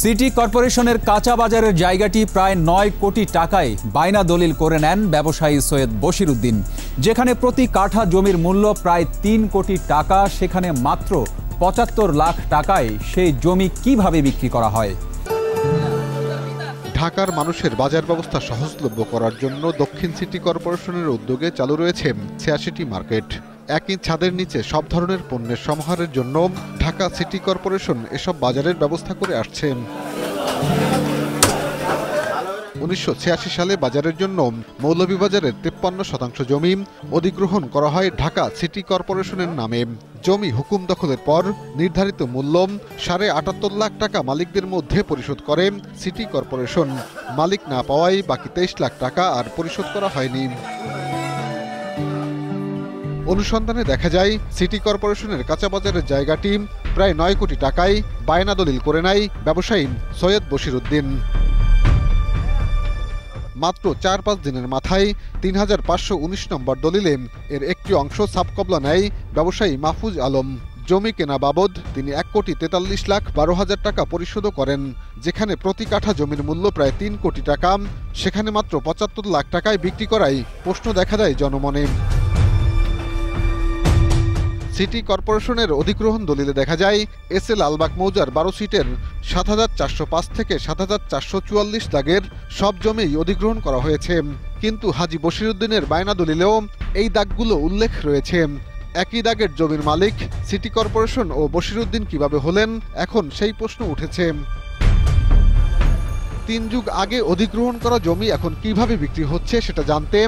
City কর্পোরেশনের কাঁচা বাজারের জায়গাটি প্রায় নয় কোটি টাকায় বায়না দলিল করে নেন ব্যবসায়ী সৈয়দ বশির উদ্দিন। যেখানে প্রতি কাঠা জমির মূল্য প্রায় তিন কোটি টাকা, সেখানে মাত্র পঁচাত্তর লাখ টাকায় সেই জমি কীভাবে বিক্রি করা হয়? ঢাকার মানুষের বাজার ব্যবস্থা সহজলভ্য করার জন্য দক্ষিণ সিটি কর্পোরেশনের উদ্যোগে চালু রয়েছে ছিয়াশিটি মার্কেট। একই ছাদের নিচে সব ধরনের পণ্যের সমাহারের জন্য ঢাকা সিটি কর্পোরেশন এসব বাজারের ব্যবস্থা করে আসছেন। উনিশশো ছিয়াশি সালে বাজারের জন্য মৌলভীবাজারের তেপ্পান্ন শতাংশ জমি অধিগ্রহণ করা হয় ঢাকা সিটি কর্পোরেশনের নামে। জমি হুকুম দখলের পর নির্ধারিত মূল্য সাড়ে আটাত্তর লাখ টাকা মালিকদের মধ্যে পরিশোধ করে সিটি কর্পোরেশন। মালিক না পাওয়ায় বাকি তেইশ লাখ টাকা আর পরিশোধ করা হয়নি। অনুসন্ধানে দেখা যায়, সিটি কর্পোরেশনের কাঁচাবাজারের জায়গাটি প্রায় নয় কোটি টাকায় বায়না দলিল করে নেয় ব্যবসায়ী সৈয়দ বশির উদ্দিন মাত্র চার পাঁচ দিনের মাথায় তিন হাজার পাঁচশো উনিশ নম্বর দলিলে এর একটি অংশ সাবকবলা নেয় ব্যবসায়ী মাহফুজ আলম। জমি কেনা বাবদ তিনি এক কোটি তেতাল্লিশ লাখ বারো হাজার টাকা পরিশোধও করেন, যেখানে প্রতি কাঠা জমির মূল্য প্রায় তিন কোটি টাকা। সেখানে মাত্র পঁচাত্তর লাখ টাকায় বিক্রি করায় প্রশ্ন দেখা দেয় জনমনে। সিটি কর্পোরেশনের অধিগ্রহণ দলিলে দেখা যায়, এস এল আলবাগ মৌজার বারো সিটের সাত হাজার চারশো পাঁচ থেকে সাত হাজার চারশো চুয়াল্লিশ দাগের সব জমিই অধিগ্রহণ করা হয়েছে। কিন্তু হাজি বশিরুদ্দিনের বায়না দলিলেও এই দাগগুলো উল্লেখ রয়েছে। একই দাগের জমির মালিক, সিটি কর্পোরেশন ও বশিরুদ্দিন কীভাবে হলেন, এখন সেই প্রশ্ন উঠেছে। তিন যুগ আগে অধিগ্রহণ করা জমি এখন কীভাবে বিক্রি হচ্ছে সেটা জানতে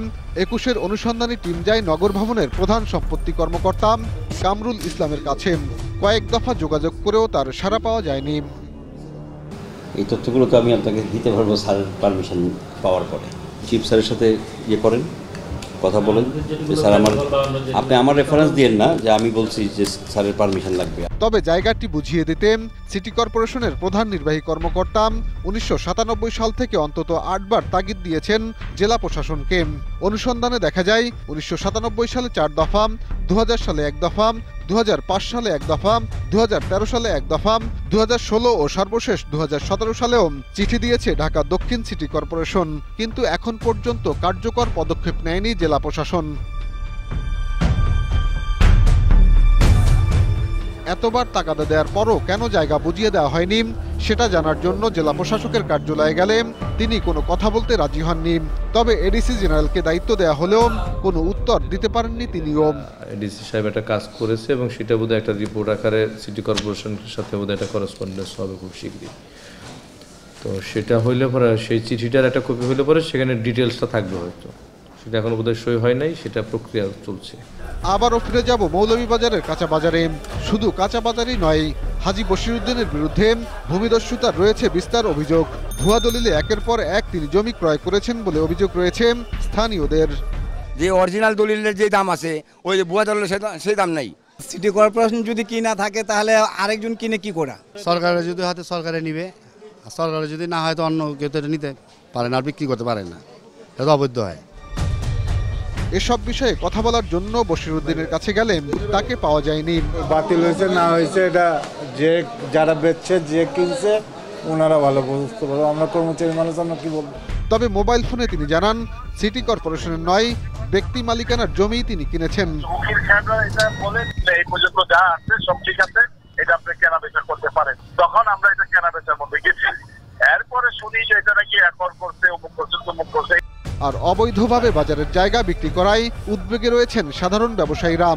একুশের অনুসন্ধানী টিম যায় নগর ভবনের প্রধান সম্পত্তি কর্মকর্তা কামরুল ইসলামের কাছে। কয়েক দফা যোগাযোগ করেও তার সাড়া পাওয়া যায়নি। এই তথ্যগুলো তো আমি আপনাকে দিতে পারব স্যারের পারমিশন পাওয়ার পরে। চিফ স্যারের সাথে ইয়ে করেন কথা বলেন। যে স্যার আমার আপনি আমার রেফারেন্স দিয়েন না যে আমি বলছি যে স্যারের পারমিশন লাগবে। তবে জায়গাটি বুঝিয়ে দিতে সিটি কর্পোরেশনের প্রধান নির্বাহী কর্মকর্তা উনিশশো সাতানব্বই সাল থেকে অন্তত আটবার তাগিদ দিয়েছেন জেলা প্রশাসনকে। অনুসন্ধানে দেখা যায়, উনিশশো সাতানব্বই সালে চার দফা দু সালে এক দফা দু সালে এক দফা দু সালে এক দফা দু ও সর্বশেষ দু হাজার সতেরো সালেও চিঠি দিয়েছে ঢাকা দক্ষিণ সিটি কর্পোরেশন। কিন্তু এখন পর্যন্ত কার্যকর পদক্ষেপ নেয়নি জেলা প্রশাসন। এতবার তাগাদা দেওয়ার পরও কেন জায়গা বুঝিয়ে দেওয়া হয়নি, সেটা জানার জন্য জেলা প্রশাসকের কার্যালয়ে গেলে তিনি কোনো কথা বলতে রাজি হননি। তবে এডিসি জেনারেলকে দায়িত্ব দেওয়া হলেও কোনো উত্তর দিতে পারেননি তিনিও। এডিসি সাহেব একটা কাজ করেছে এবং সেটা বোধহয় একটা রিপোর্ট আকারে সিটি কর্পোরেশনের সাথে বোধহয় একটা করসপন্ডেন্স হবে খুব শীঘ্রই তো সেটা হইলে পরে, সেই চিঠিটার একটা কপি হইলে পরে সেখানে ডিটেলসটা থাকবে হয়তো। সেটা এখনও বোধহয় সই হয় নাই সেটা প্রক্রিয়া চলছে। আবারও ফিরে যাব মৌলভীবাজারের কাঁচা বাজারে। শুধু কাঁচা বাজারই নয় হাজি বশিরুদ্দিনের বিরুদ্ধে ভূমিদস্যুতার রয়েছে বিস্তার অভিযোগ। ভুয়া দলিলে একের পর এক তিনি জমি ক্রয় করেছেন বলে অভিযোগ রয়েছে স্থানীয়দের। যে অরিজিনাল দলিলের যে দাম আছে ওই যে ভুয়া দলিলের সেই দাম নাই। সিটি কর্পোরেশন যদি কিনা থাকে তাহলে আরেকজন কিনে কি করা? সরকারের যদি হাতে সরকারে নিবে। আর সরকারের যদি না হয় তো অন্য কেউ তো নিতে পারে না আর বিক্রি করতে পারে না। এটা অবৈধ হয়। এসব বিষয়ে কথা বলার জন্য বশিরুদ্দিনের কাছে গেলেন তাকে পাওয়া যায়নি। বাতিল হয়েছে না হয়েছে এটা যে যারা বেচছে যে কিনছে ওনারা ভালো বুঝতে পারব। আমরা কর্মচারী মানুষ আমরা কি বলব? তবে মোবাইল ফোনে তিনি জানান সিটি কর্পোরেশনের নয় ব্যক্তি মালিকানার জমি তিনি কিনেছেন। এই পর্যন্ত যা আছে সব ঠিক আছে এটা আপনি কেনা বেচা করতে পারেন। তখন আমরা এটা কেনা বেচার মধ্যে গেছি। এরপরে শুনি যে এটা নাকি একর করছে অমুক করছে তমুক করছে আর অবৈধভাবে বাজারের জায়গা বিক্রি করায় উদ্বেগে রয়েছেন সাধারণ ব্যবসায়ীরা।